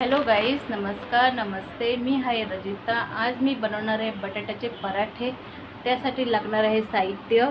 Hello guys नमस्कार नमस्ते. मी आहे रजिता. आज मी बनवणार आहे बटाट्याचे पराठे. त्यासाठी लागणार आहे साहित्य.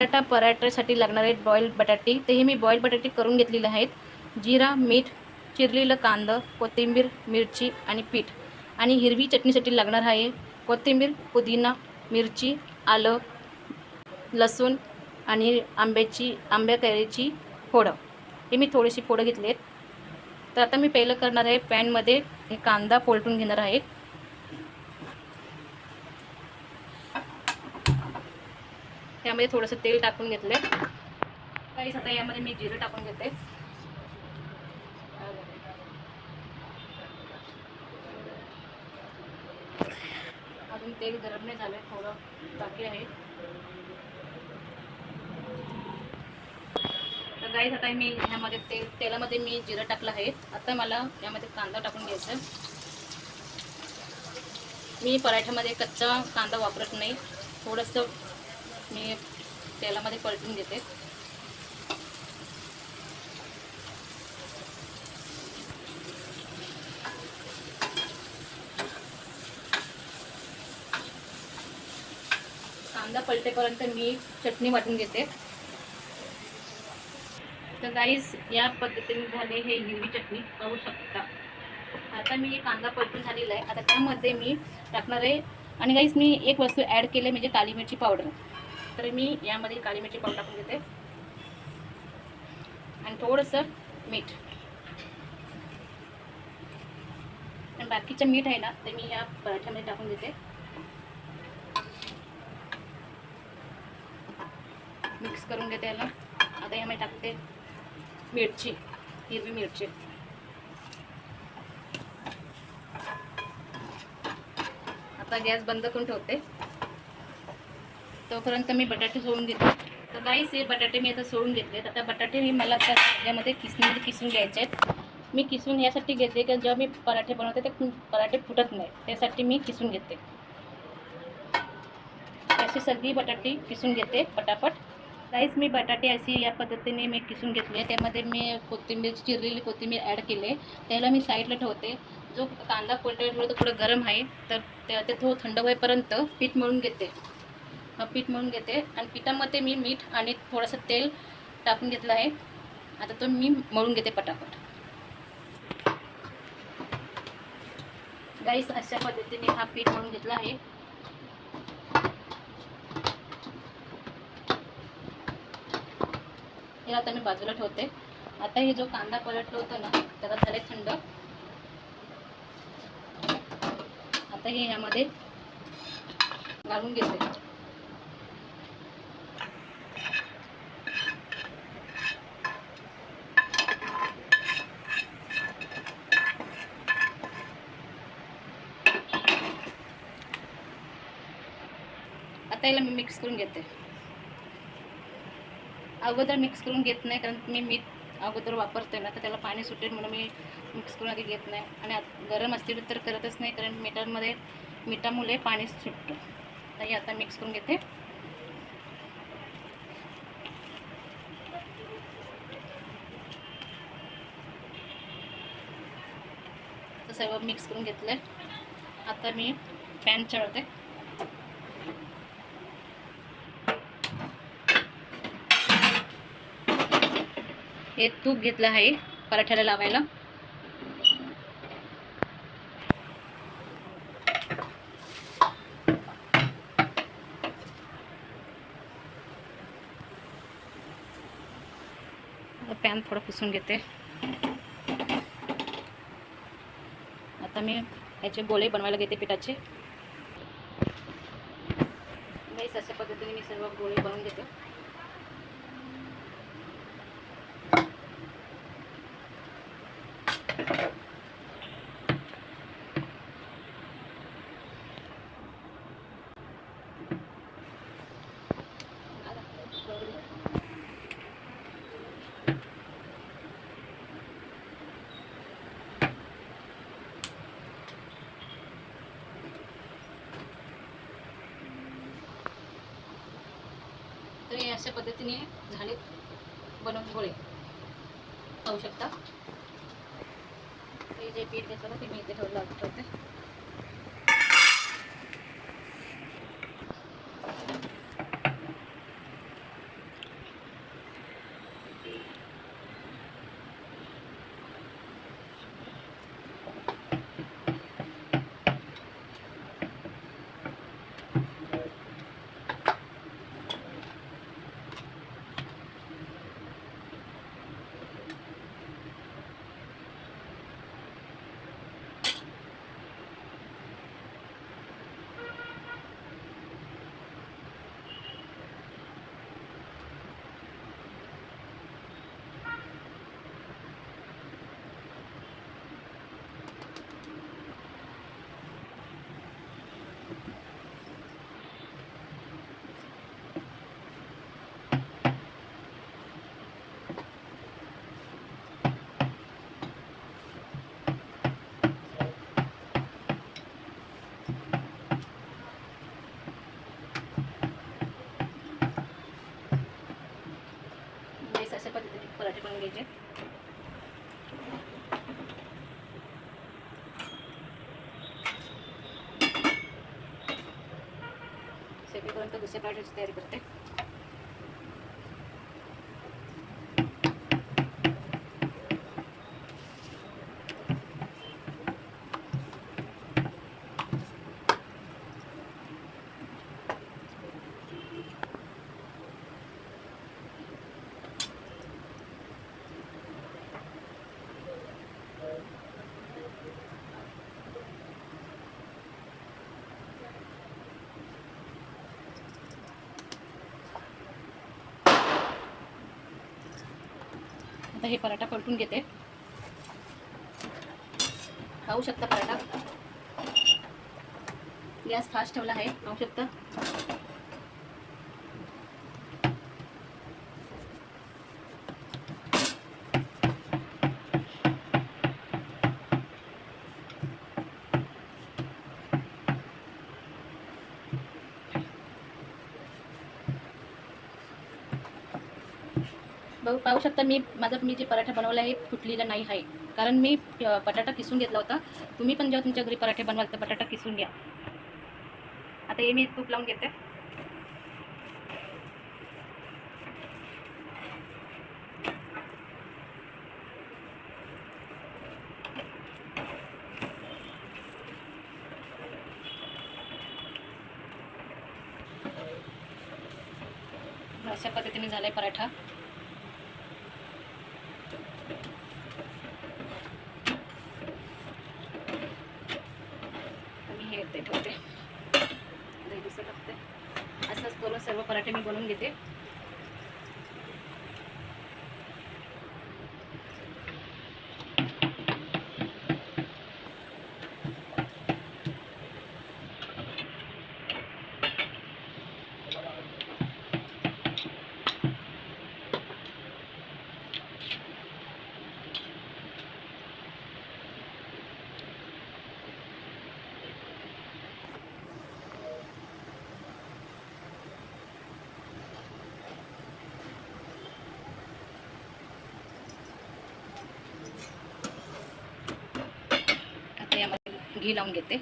बटाटा पराठ्यासाठी लागणार आहेत बॉईल बटाटे. ते हे मी बॉईल बटाटे करून घेतलेले आहेत. जिरा मीठ चिरलेलं कांदं कोथिंबीर मिरची आणि पीठ. आणि हिरवी चटणीसाठी लागणार आहे कोथिंबीर पुदिना मिरची आलं लसूण आणि आंब्याची आंब्या कैरीची फोडं. हे मी थोडीशी फोडं घेतली आहेत तर आता मी पहिलं करणार आहे पॅनमध्ये हे कांदा पोलटून घेणार आहे. त्यामध्ये थोडंसं तेल टाकून घेतलं आहे काहीच आता यामध्ये मी जिरं टाकून घेते. अजून तेल गरम नाही झालं आहे थोडं बाकी आहे. गाईज आता मी ह्यामध्ये तेल तेलामध्ये मी जिरं टाकलं आहे. आता मला यामध्ये कांदा टाकून घ्यायचा मी पराठ्यामध्ये कच्चा कांदा वापरत नाही. थोडंसं मी तेलामध्ये पलटून घेते. कांदा पलटेपर्यंत मी चटणी वाटून घेते. गाईज या पद्धतीने झाले हे हिरवी चटणी. पाहू शकता. आता मी कांदा परतून झालेला आहे. आता त्यामध्ये मी टाकणार आहे. आणि गाईज मी एक वस्तू ॲड केली म्हणजे काली मिरची पावडर तर मी यामध्ये काली मिरची पावडर टाकून घेते. आणि थोडंसं मीठ. आणि बाकीचं मीठ आहे ना ते मी या पराठ्यामध्ये टाकून देते. मिक्स करून घेते याला. आता यामध्ये टाकते. मिरची हिरवी मिरची. आता गॅस बंद करून ठेवते. तोपर्यंत मी बटाटे सोडून घेते तर गाईस हे बटाटे मी आता सोडून घेतले आता बटाटे मी मला आता यामध्ये किसणीमध्ये किसून घ्यायचे आहेत. मी किसून यासाठी घेते की जेव्हा मी पराठे बनवते ते पराठे फुटत नाही. त्यासाठी मी किसून घेते. अशी सगळी बटाटे किसून घेते पटापट. राईस मी बटाटे अशी या पद्धतीने मी किसून घेतले त्यामध्ये मी कोथिंबीर चिरलेली कोथिंबीर ॲड केले त्याला मी साईडला ठेवते. जो कांदा पोलटा तो थोडं गरम आहे तर त्या- ते थोडं थंड होईपर्यंत पीठ मळून घेते. हा पीठ मळून घेते. आणि पिठामध्ये मी मीठ आणि थोडंसं तेल टाकून घेतलं आहे. आता तो मी मळून घेते पटापट. गाईस अशा पद्धतीने हा पीठ मळून घेतला आहे. हे आता मी बाजूला ठेवते. आता हे जो कांदा पलटलो होतो ना त्याला झाले थंड. आता हे ह्यामध्ये घालून घेते. आता याला मी मिक्स करून घेते. अगोदर मिक्स करून घेत नाही कारण मी मीठ अगोदर वापरते ना तर त्याला पाणी सुटेल म्हणून मी मिक्स करून आधी घेत नाही. आणि गरम असतील तर करतच नाही कारण मिठांमध्ये मिठामुळे पाणी सुटतं. तर हे आता मिक्स करून घेते. तर सर्व मिक्स करून घेतलं आता मी पॅन चढवते. हे तूप घेतलं आहे पराठ्याला लावायला. पॅन थोडं पुसून घेते. आता मी याचे गोळे बनवायला घेते पिठाचे. नाही अशा पद्धतीने मी सर्व गोळे बनवून घेते. अशा पद्धतीने झाले बनवून गोळे खाऊ शकता. हे जे पीठ घेतलं ना ते मी इथे ठेवलं होते करून घ्यायचे. सेपेपर्यंत दुसऱ्या पराठ्याची तयारी करते. आता हे पराठा पलटून घेते. खाऊ शकता पराठा. गॅस फास्ट ठेवला आहे. खाऊ शकता? बघू पाहू शकता. मी माझा मी जे पराठा बनवला आहे फुटलेला नाही आहे. कारण मी बटाटा किसून घेतला होता. तुम्ही पण जेव्हा तुमच्या घरी पराठे बनवाल तर बटाटा किसून घ्या. आता हे मी तूप लावून घेते. अशा पद्धतीने झालाय पराठा मी हे ते ठेवते दही दुसरं टाकते असंच करून सर्व पराठे मी बनवून घेते. घी लावून घेते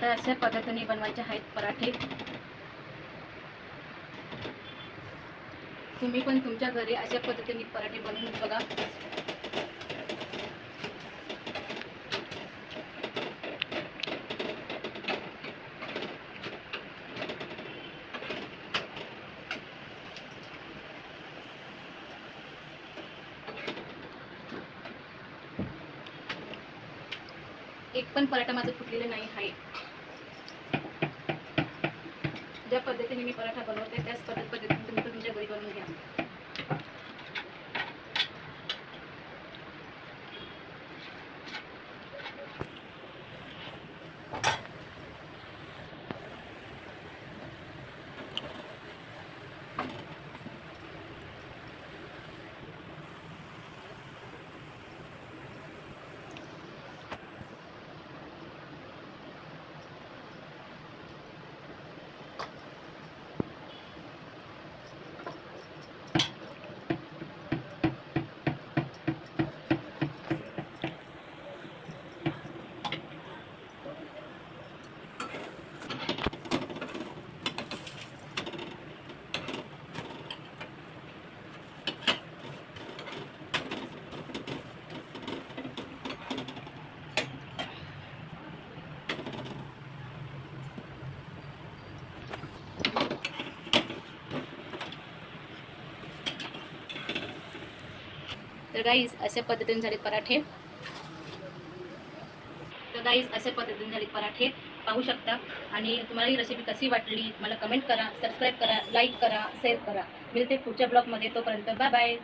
तर अशा पद्धतीने बनवायचे आहेत पराठे. तुम्ही पण तुमच्या घरी अशा पद्धतीने पराठे बनवून बघा. एक पण पराठा माझं फुटलेला नाही आहे ज्या पद्धतीने मी पराठा बनवते त्याच पद्धत पद्धतीने तुम्ही तुमच्या घरी बनवून घ्या. तर गाईज अशा पद्धतीने झाले पराठे. तर गाईज अशा पद्धतीने झाले पराठे. पाहू शकता. आणि तुम्हाला ही रेसिपी कशी वाटली मला कमेंट करा सबस्क्राईब करा लाईक करा शेअर करा. मिळते पुढच्या ब्लॉगमध्ये तोपर्यंत बाय बाय